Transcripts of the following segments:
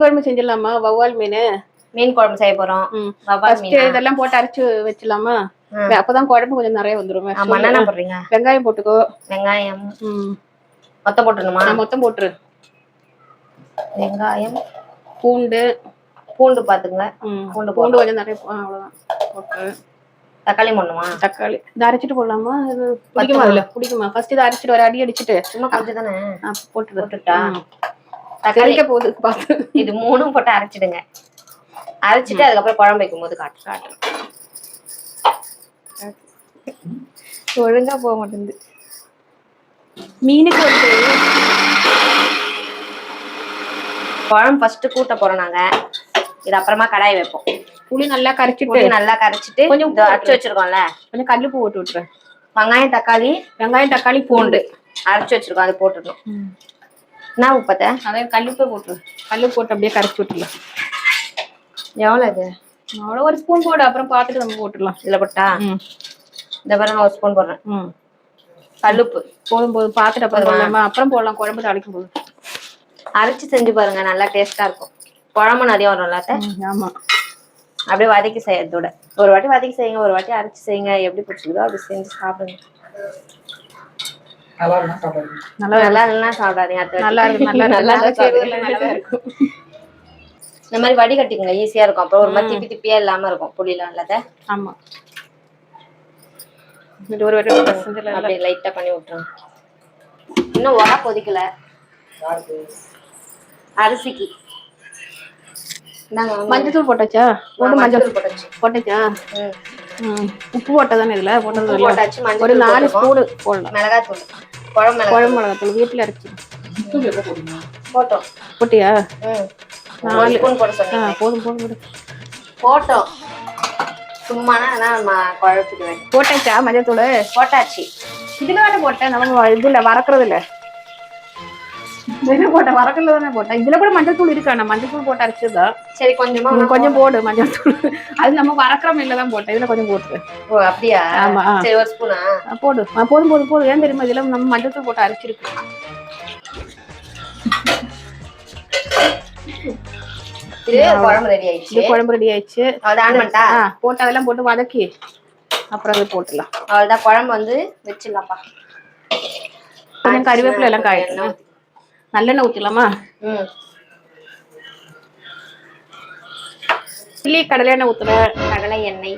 குழம்பு செஞ்சிடலாமா? வவ்வால் மீன்? மீன் குழம்பு செய்ய போறோம். வவ்வால் மீனா? இதெல்லாம் போட்டு அரைச்சு வச்சிடலாமா. அப்பதான் குழம்பு கொஞ்சம் நிறைய வந்துரும். ஆமா என்னென்ன போடுறீங்க? வெங்காயம் போட்டுக்கோ. வெங்காயம். மொத்தம் போட்டுணுமா நான் மொத்தம் போட்டுரு. வெங்காயம். பூண்டு. பூண்டு பாத்துங்க பூண்டு பூண்டு கொஞ்சம் நிறைய அவ்வளவுதான். போட்டு தக்காளி போடணுமா தக்காளி. இதை அரைச்சிட்டு போடலாமா? இது பிடிக்குமா? இல்ல பிடிக்குமா? ஃபர்ஸ்ட் இதை அரைச்சிட்டு ஒரு அடி அடிச்சிட்டு. சும்மா கொஞ்சம் தானே? ஆ, போட்டுரு. போட்டுட்டா. தக்காளி தெளிக்க போகுது பார்த்து இது மூணும் போட்டு அரைச்சிடுங்க. அரைச்சிட்டு அதுக்கப்புறம் குழம்பு வைக்கும் போது காட்டு காட்டு ஒழுங்கா போக மாட்டேங்குது. மீனுக்கு வந்து குழம்பு ஃபர்ஸ்ட் கூட்ட போறோம் நாங்க. இது அப்புறமா கடாய் வைப்போம். புளி நல்லா கரைச்சிட்டு புளி நல்லா கரைச்சிட்டு கொஞ்சம் அரைச்சு வச்சிருக்கோம்ல. கொஞ்சம் கல்லுப்பு போட்டு விட்டுரு வெங்காயம் தக்காளி வெங்காயம் தக்காளி பூண்டு. அரைச்சு வச்சிருக்கோம் அது போட்டுடணும். என்ன உப்பத்த அதே கல்லுப்பே போட்டுரு கல்லுப்பு போட்டு அப்படியே கரைச்சி விட்டுலாம் எவ்வளவு? இது அவ்வளோ ஒரு ஸ்பூன் போடு அப்புறம் பார்த்துட்டு நம்ம போட்டுடலாம். இதுல போட்டா? இந்த பாரு நான் ஒரு ஸ்பூன் போடுறேன். ம். கல்லுப்பு. போதும் போதும். பார்த்துட்டு அப்புறம் அப்புறம் போடலாம். குழம்பு தாளிக்கும் போது. அரைச்சு செஞ்சு பாருங்க நல்லா டேஸ்டா இருக்கும். குழம்பு நிறைய வரும்ல ஆமா. அப்படியே வதக்கி செய்யறதோட. ஒரு வாட்டி வதக்கி செய்யுங்க ஒரு வாட்டி அரைச்சு செய்யுங்க. எப்படி பிடிச்சிருக்கோ அப்படி செஞ்சு சாப்பிடுங்க. நல்லா நல்லா இல்லைன்னா சாப்பிடாதீங்க அத்தை. நல்லா இருக்கு நல்லா இருக்கு. நல்லா நல்லா இருந்தா செய்யறதுல சாப்பிடுங்க. நல்லா இருக்கும் இந்த மாதிரி வடிகட்டிங்க ஈஸியா இருக்கும். அப்புறம் ஒரு மாதிரி திப்பி திப்பியா இல்லாம இருக்கும். புளிலாம் இல்லாத? ஆமா. இது ஒரு அப்படியே லைட்டா பண்ணி விட்டுருங்க. இன்னும் உர கொதிக்கல அரிசிக்கு. இந்தாங்க வந்து மஞ்சள் தூள் போட்டாச்சா? போட்டு மஞ்சள் போட்டாச்சு. போட்டாச்சா? உப்பு போட்டதானே இதுல? போட்டது போட்டாச்சு மஞ்சள் ஒரு நாலு. ஸ்பூனு போடலாம். மிளகாய் தூள் குழம்பு மிளகாத்தூள் வீட்டுல அரைச்சி போட்டோம். போட்டியா? நாலு. போட ஆ போதும் போதும் போதும். போட்டோம். சும்மானா நம்ம குழப்பிடுவேன் போட்டாச்சா மஞ்சள் தூள் போட்டாச்சு. இதுல தானே போட்டேன். நம்ம இதுல வறக்குறது இல்ல இதுல போட்டேன் வறக்கல தானே போட்டேன். இதுல கூட மஞ்சள் தூள் இருக்கா? நான் மஞ்சள் தூள் போட்டு அரைச்சதுதான் சரி கொஞ்சமா கொஞ்சம் போடு மஞ்சள் தூள். அது நம்ம வறக்கிற மீன்ல தான் போட்டேன். இதுல கொஞ்சம் போட்டு. ஓ அப்படியா? ஆமா. சரி ஒரு ஸ்பூனா? போடு. போதும் போதும் போதும். ஏன் தெரியுமா? இதுல நம்ம மஞ்சள் தூள் போட்டு அரைச்சிருக்கு குழம்பு ரெடி ஆயிடுச்சு. குழம்பு ரெடி ஆயிடுச்சு. போட்டு அதெல்லாம் போட்டு வதக்கி அப்புறம் அது போட்டுடலாம். அவ்வளோதான் குழம்பு வந்து வச்சிடலாம்ப்பா. கொஞ்சம் கறிவேப்பிலை எல்லாம் ஊத்தி. நல்லெண்ணெய் ஊத்திடலாமா? ம். சில்லி கடலை எண்ணெய் ஊத்துறேன் கடலை எண்ணெய்.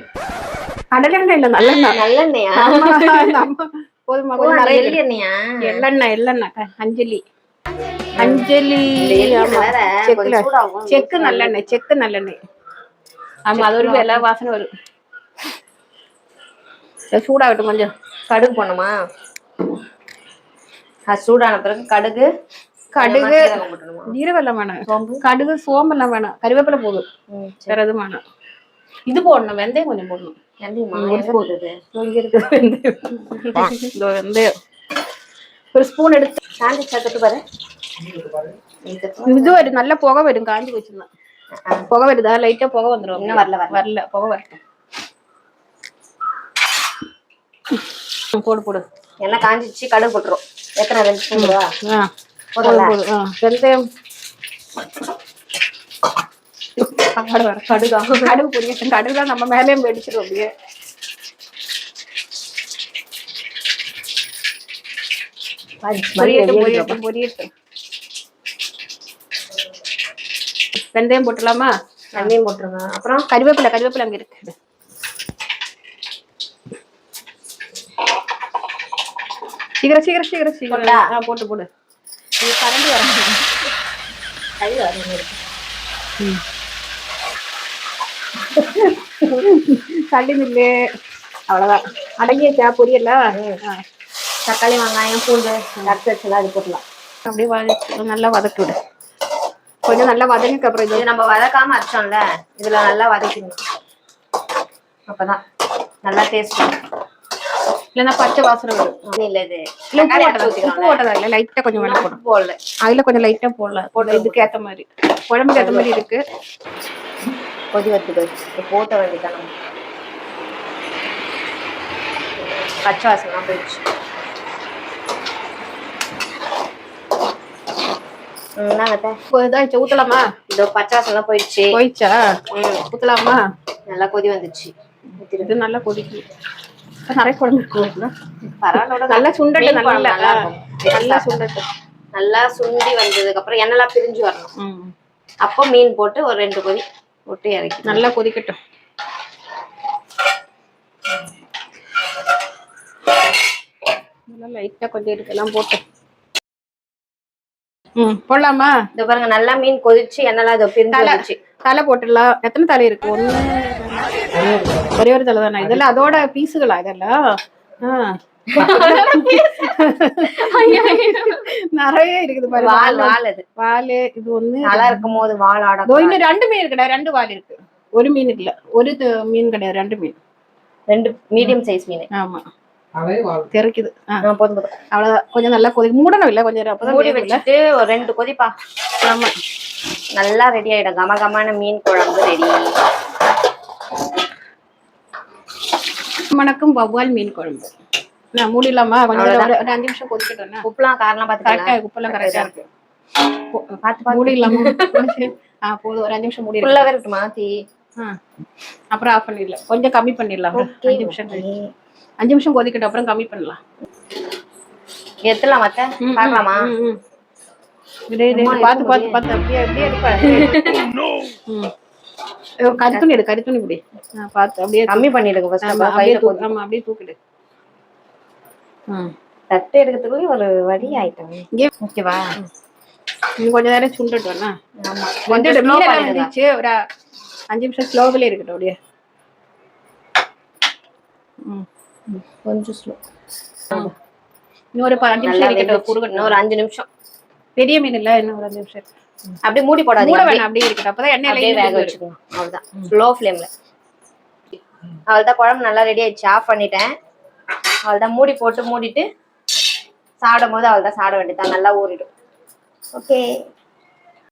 கடலை எண்ணெய் இல்ல நல்லெண்ணெய். நல்லெண்ணெயா? போதுமா எண்ணெயா எள்ளெண்ணெய் எள்ளெண்ணெய். அஞ்சலி. அஞ்சலி. செக்கு நல்லெண்ணெய் செக்கு நல்லெண்ணெய். ஆமா அது ஒரு எல்லா வாசனை வரும். சூடாகட்டும் கொஞ்சம். கடுகு போடணுமா? அது சூடான பிறகு கடுகு கடுகு ஜீரகெல்லாம் வேணாம். கடுகு சோம்பெல்லாம் வேணாம். கறிவேப்பிலை போதும். வேற எதுவும் வேணாம். இது போடணும் வெந்தயம் கொஞ்சம் போடணும். வெந்தயமா? ஒரு ஸ்பூன். எடுத்து சாண்ட்விச் தொட்டு பாரு. இது வரும் நல்ல புகை வரும் காஞ்சி வச்சிருந்தேன். புகை வருதா லைட்டா புகை வந்துரும். இன்னும் வரல, வரல. புகை வரட்டும். போடு போடு. எண்ணெய் காஞ்சிச்சு கடுகு போட்டுரும். எத்தனை ரெண்டு ஸ்பூன் வெந்தயம் கடுகா. பொரியட்டும். நம்ம மேலேயும் வெடிச்சிடும் அப்படியே. பொரியட்டும் பொரியட்டும் பொரியட்டும். வெந்தயம் போட்டுலாமா வெந்தயம் போட்டுருங்க. அப்புறம்? கறிவேப்பிலை கறிவேப்பிலை அங்க இருக்கு. சீக்கிரம் சீக்கிரம் சீக்கிரம் சீக்கிரம். போட்டா? ஆ போட்டு போடு கறி வரணும் இருக்கு. தள்ளி நில்லு. அவ்வளவுதான். அடங்கியச்சா? பொரியல? தக்காளி வெங்காயம் பூண்டு கரைச்சி வச்சலாம் அது போடலாம் அப்படியே வதக்கி நல்லா வதக்கி விடு. கொஞ்சம் நல்லா வதங்கிக்கு அப்புறம் இது நம்ம வதக்காம அரைச்சோம்ல இதுல நல்லா வதக்கணும் அப்பதான் நல்லா டேஸ்ட் இல்லைன்னா பச்சை வாசனை வரும். இல்ல இது உப்பு லைட்டா கொஞ்சம் வெள்ளம் போடும் போடல. அதுல கொஞ்சம் லைட்டா போடலாம் போட இதுக்கு ஏத்த மாதிரி. குழம்புக்கு ஏத்த மாதிரி இருக்கு. கொதி வத்துக்கு போட்ட வேண்டியதான். பச்சை வாசனை போயிடுச்சு. ஊத்தலாமா? இதோ பச்சை வாசம்லாம் போயிடுச்சு. போயிடுச்சா? ஊத்தலாமா? நல்லா கொதி வந்துச்சு. இது நல்லா கொதிக்கும் இப்ப நிறைய குழம்பு இருக்கு. பரவாயில்ல விட. நல்லா சுண்டட்டு நல்லா நல்லா இருக்கும். நல்லா சுண்டட்டு நல்லா சுண்டி வந்ததுக்கு அப்புறம் எண்ணெய்லாம் பிரிஞ்சு வரணும். அப்போ மீன் போட்டு ஒரு ரெண்டு கொதி போட்டு இறக்கி நல்லா கொதிக்கட்டும். நல்லா லைட்டா கொஞ்சம் இதுக்கெல்லாம் போட்டு. போடலாமா? இது பாருங்க நல்லா மீன் கொதிச்சு எண்ணெய்லாம் இதோ பிரிஞ்சு தலை போட்டுடலாம். எத்தனை தலை இருக்கு? ஒண்ணு ஒரே ஒரு தலை தானே? இதெல்லாம் அதோட பீஸுகளா இதெல்லாம்? ஆ. நிறைய இருக்குது பாரு வால் வால் அது. வாலு இது ஒண்ணு நல்லா இருக்கும் போது வால் ஆட இன்னும் ரெண்டு மீன் இருக்குடா ரெண்டு வால் இருக்கு. ஒரு மீன் இல்ல ஒரு மீன் கிடையாது ரெண்டு மீன். ரெண்டு மீடியம் சைஸ் மீன். ஆமா. தெரிக்குது ஆ. ஆ, போதும் போதும். அவ்வளவுதான். கொஞ்சம் நல்லா கொதி மூடணும் இல்ல கொஞ்சம் அப்பதான் மூடி வேகும்ல. வச்சுட்டு ஒரு ரெண்டு கொதிப்பா. நல்லா ரெடி ஆயிடும். கம கமான மீன் குழம்பு ரெடி வணக்கம் வவ்வால் மீன் குழம்பு. நான் மூடிடலாமா கொஞ்சம் நேரம் ஒரு- அஞ்சு நிமிஷம் கொதிக்கட்டும்னா உப்புலாம் காரணம் கரெக்டா பாத்துக்கலாம் இருக்கு உப்பெல்லாம் கரெக்டா இருக்கு. போ- பார்த்து பார்த்து மூடிடலாமா ஆ போதும் ஒரு அஞ்சு நிமிஷம் மூடிடலாம் ஃபுல்லாவே இருக்குமா தீ ஆ அப்புறம் ஆஃப் பண்ணிடலாம். கொஞ்சம் கம்மி பண்ணிடலாம் அஞ்சு நிமிஷம் கழிச்சு. அஞ்சு நிமிஷம் கொதிக்கட்டும் அப்புறம் கம்மி பண்ணலாம். எத்தலாம் மத்த பார்க்கலாமா? பார்த்து பார்த்து பார்த்து அப்படியே அப்படியே கரித்துணி எடு கரித்துணி இப்படி பார்த்து அப்படியே கம்மி பண்ணிடுங்க ஃபர்ஸ்ட் அப்படியே தூக்கு ஆமா அப்படியே தூக்கிடு. ம். தட்டு எடுக்கிறதுக்குள்ளே ஒரு வழி ஆயிட்டோம். ஓகேவா? இன்னும் கொஞ்ச நேரம் சுண்டுட்டு ஆமா. கொஞ்சம் ஒரு அஞ்சு நிமிஷம் ஸ்லோவிலே இருக்கட்டும் அப்படியே ம் கொஞ்சம் ஸ்லோ ப- அஞ்சு நிமிஷம் இருக்கட்டும் இன்னும் ஒரு அஞ்சு நிமிஷம். பெரிய மீன் இல்ல இன்னும் ஒரு அஞ்சு நிமிஷம். அப்படியே மூடி மூட போடாதீங்க வேணாம் அப்படியே இருக்கட்டும். அப்பதான் எண்ணெயில வேக வச்சுக்கோங்க அவ்வளவுதான். ஸ்லோ ஃப்ளேம்ல அவ்வளவுதான் குழம்பு நல்லா ரெடி ஆயிடுச்சு. ஆஃப் பண்ணிட்டேன். அவ்வளவுதான் மூடி போட்டு மூடிட்டு சாப்பிடும் போது அவ்வளவுதான் சாப்பிட வேண்டியதான் நல்லா ஊறிடும். ஓகே